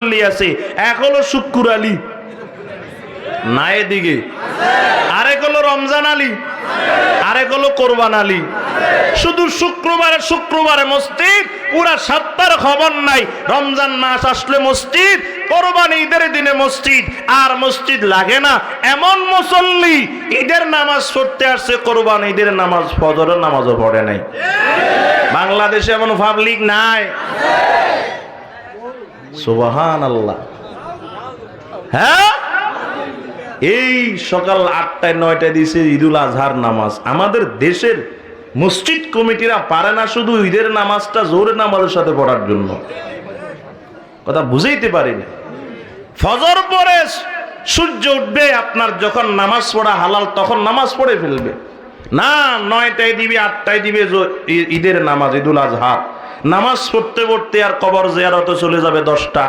আছে। এক হলো শুক্কুর আলী। না এদিকে। আরেক হলো রমজান আলী। আরেক হলো কোরবান আলী। শুধু শুক্রবারে শুক্রবারে মসজিদ, পুরা খবর নাই। রমজান মাস আসলে মসজিদ, কোরবান ঈদের দিনে মসজিদ। আর মসজিদ লাগে না। এমন মুসল্লি, ঈদের নামাজ পড়তে আসছে, কোরবান ঈদের নামাজ, ফজরের নামাজও পড়ে নাই। বাংলাদেশে এমন পাবলিক নাই। সুবাহান আল্লাহ হ্যাঁ? এই সকাল আটটায়, নয়টায় দিছে ঈদুল আজহার নামাজ। আমাদের দেশের মসজিদ কমিটিরা পারে না শুধু ঈদের নামাজটা জোরে নামাজের সাথে পড়ার জন্য। কথা বুঝাইতে পারি না। ফজর পরে সূর্য উঠবে, আপনার যখন নামাজ পড়া হালাল, তখন নামাজ পড়ে ফেলবে। না, নয়টায় দিবে, আটটায় দিবে ঈদের নামাজ, ঈদুল আজহা নামাজ পড়তে পড়তে আর কবর জিয়ারতে চলে যাবে দশটা।